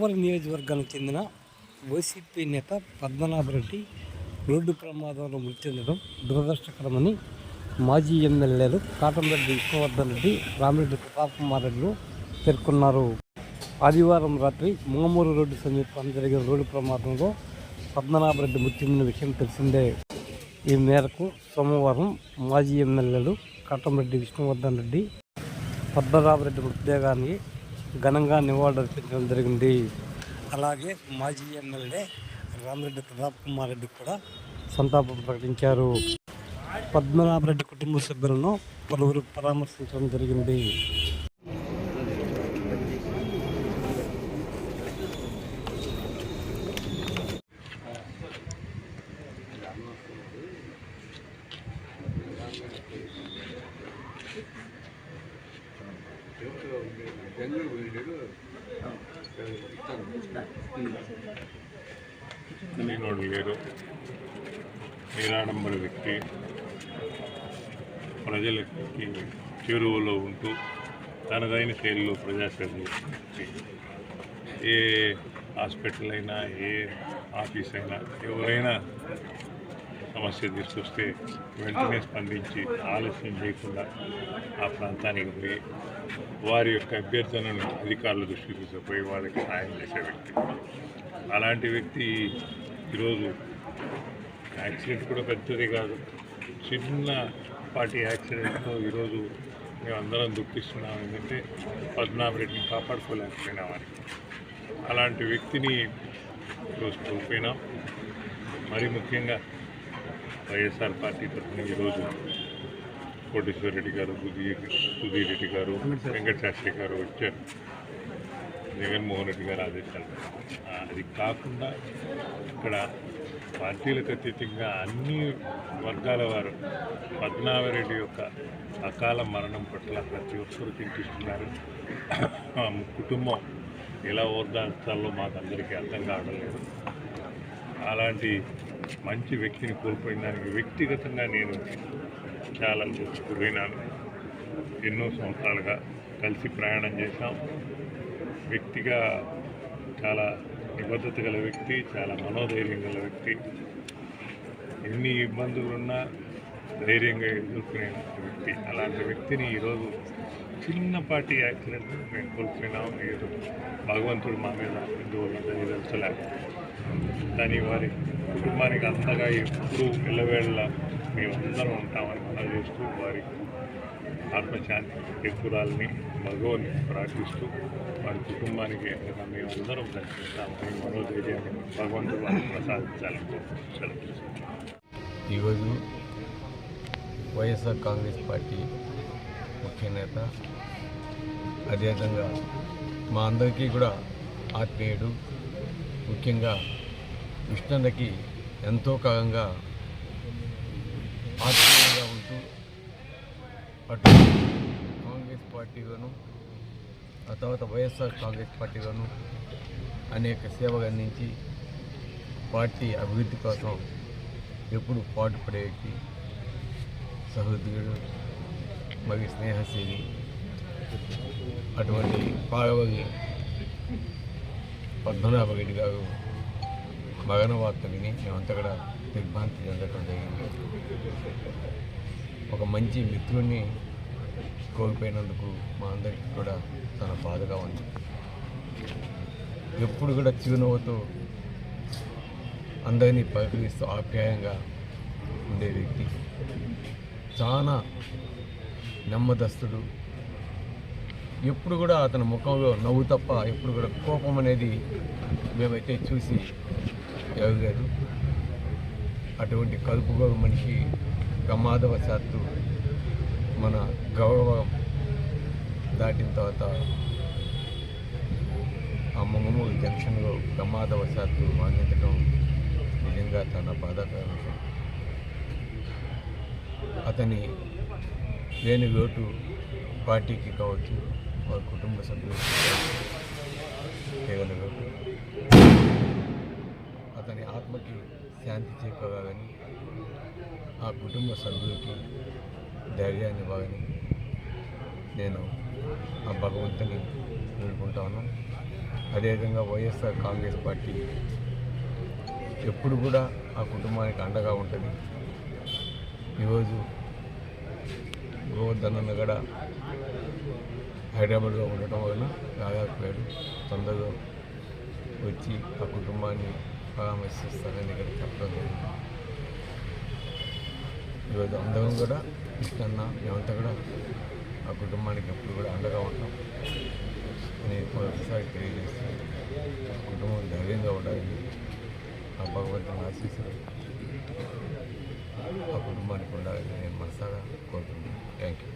కావలి నియోజకవర్గానికి చెందిన వైసీపీ నేత పద్మనాభరెడ్డి రోడ్డు ప్రమాదంలో మృతి చెందడం దురదృష్టకరమని మాజీ ఎమ్మెల్యేలు కాటంరెడ్డి విష్ణువర్ధన్ రెడ్డి రామిరెడ్డి ప్రతాప్ కుమార్ రెడ్డిలు పేర్కొన్నారు. ఆదివారం రాత్రి ముంగమూరు రోడ్డు సమీపంలో జరిగిన రోడ్డు ప్రమాదంలో పద్మనాభరెడ్డి మృతి చెందిన విషయం తెలిసిందే. ఈ మేరకు సోమవారం మాజీ ఎమ్మెల్యేలు కాటంరెడ్డి విష్ణువర్ధన్ రెడ్డి పద్మనాభరెడ్డి మృతదేహాన్ని ఘనంగా నివాళులర్పించడం జరిగింది. అలాగే మాజీ ఎమ్మెల్యే రామిరెడ్డి ప్రతాప్ కుమార్ రెడ్డి కూడా సంతాపం ప్రకటించారు. పద్మనాభరెడ్డి కుటుంబ సభ్యులను పలువురు పరామర్శించడం జరిగింది. తెలియనోడు లేరు. వ్యక్తి. ప్రజలకి చేరువలో ఉంటూ తనదైన శైలిలో ప్రజాసేవ ఏ హాస్పిటల్ అయినా ఏ ఆఫీస్ అయినా ఎవరైనా సమస్య తీసుకొస్తే వెంటనే స్పందించి ఆలస్యం చేయకుండా ఆ ప్రాంతానికి పోయి వారి యొక్క అభ్యర్థనను అధికారుల దృష్టికి తీసుకుపోయి వాళ్ళకి సాయం చేసే వ్యక్తి. అలాంటి వ్యక్తి ఈరోజు యాక్సిడెంట్ కూడా పెద్దది కాదు. చిన్న పాటి యాక్సిడెంట్తో ఈరోజు మేము అందరం ఎందుకంటే ఏంటంటే పద్మనాభరెడ్డిని కాపాడుకోలేకపోయినామని అలాంటి వ్యక్తిని ఈరోజు కోల్పోయినాం. మరి ముఖ్యంగా వైఎస్ఆర్ పార్టీ తరఫున ఈరోజు కోటేశ్వర రెడ్డి గారు సుధీర్ రెడ్డి గారు వెంకటశాస్త్రి గారు వచ్చారు. జగన్మోహన్ రెడ్డి గారు ఆదేశాలు అది కాకుండా ఇక్కడ పార్టీలకు అతీతంగా అన్ని వర్గాల వారు పద్మనాభరెడ్డి యొక్క అకాల మరణం పట్ల ప్రతి ఒక్కరు చింతిస్తున్నారు. ఆ కుటుంబం ఎలా ఓర్దాల్చాలో మాకు అందరికీ అర్థం కావడం లేదు. అలాంటి మంచి వ్యక్తిని కోల్పోయిన దానికి వ్యక్తిగతంగా నేను చాలా గురైనాను ఎన్నో సంవత్సరాలుగా కలిసి ప్రయాణం చేశాం. వ్యక్తిగా చాలా నిబద్ధత గల వ్యక్తి చాలా మనోధైర్యం గల వ్యక్తి. ఎన్ని ఇబ్బందులున్నా ధైర్యంగా ఎదుర్కొనే వ్యక్తి. అలాంటి వ్యక్తిని ఈరోజు చిన్నపాటి యాక్సిడెంట్ మేము కోల్పోయినాం. ఈరోజు భగవంతుడు మా మీద ఎందువల్ల తెలియదలచలే కానీ వారి కుటుంబానికి అంతగా ఎప్పుడు పిల్లవేళ్ళ మేమందరం ఉంటామని మనం చేస్తూ వారి ఆత్మశాంతి ఎక్కురాలని భగవంతుని ప్రార్థిస్తూ వారి కుటుంబానికి ఎక్కడ మేమందరం దర్శిస్తామని మనోధైర్యాన్ని భగవంతుడు వారికి ప్రసాదించాలని సెలవు ఈరోజు వైఎస్ఆర్ కాంగ్రెస్ పార్టీ ముఖ్య నేత అదేవిధంగా మా అందరికీ కూడా ఆత్మీయుడు ముఖ్యంగా కృష్ణన్నకి ఎంతో కాలంగా ఆత్మీయంగా ఉంటూ అటు కాంగ్రెస్ పార్టీలోను ఆ తర్వాత వైఎస్ఆర్ కాంగ్రెస్ పార్టీలోను అనేక సేవలు అందించి పార్టీ అభివృద్ధి కోసం ఎప్పుడు పాటుపడే వ్యక్తి సహృదయుడు మరియు స్నేహశీలి అటువంటి పద్మనాభ పద్మనాభరెడ్డి గారు మగన వార్త విని మేమంతా కూడా దిగ్భ్రాంతి చెందటం జరిగింది. ఒక మంచి మిత్రుడిని కోల్పోయినందుకు మా అందరికీ కూడా చాలా బాధగా ఉంది. ఎప్పుడు కూడా చిరునవ్వుతో అందరినీ పరికరిస్తూ ఆప్యాయంగా ఉండే వ్యక్తి. చాలా నెమ్మదస్తుడు ఎప్పుడు కూడా అతని ముఖంలో నవ్వు తప్ప ఎప్పుడు కూడా కోపం అనేది మేమైతే చూసి ఎరగలేదు అటువంటి కలుపుగోలు మనిషి ప్రమాదవశాత్తు మన గౌరవం దాటిన తర్వాత ఆ మొంగమూరు జంక్షన్లో ప్రమాదవశాత్తు మరణించడం నిజంగా చాలా బాధాకర విషయం. అతని లేని లోటు పార్టీకి కావచ్చు వారి కుటుంబ సభ్యులు కేవలం అతని ఆత్మకి శాంతి చేకూరాలని ఆ కుటుంబ సభ్యులకి ధైర్యాన్ని ఇవ్వాలని నేను ఆ భగవంతుని వేడుకుంటాను అదేవిధంగా వైఎస్ఆర్ కాంగ్రెస్ పార్టీ ఎప్పుడు కూడా ఆ కుటుంబానికి అండగా ఉంటుంది. ఈరోజు గోవర్ధన్ కూడా హైదరాబాద్లో ఉండటం వలన రాలేకపోయాడు తొందరగా వచ్చి ఆ కుటుంబాన్ని పరామర్శిస్తారని ఇక్కడ చెప్పడం జరిగింది. ఈరోజు అందరం కూడా కృష్ణన్న మేమంతా కూడా ఆ కుటుంబానికి ఎప్పుడు కూడా అండగా ఉంటాం అని మరొకసారి తెలియజేస్తాను కుటుంబం ధైర్యంగా ఉండాలని ఆ భగవంతుని ఆశీస్సులు ఆ కుటుంబానికి ఉండాలని నేను మనసారా కోరుకుంటున్నాను. Thank you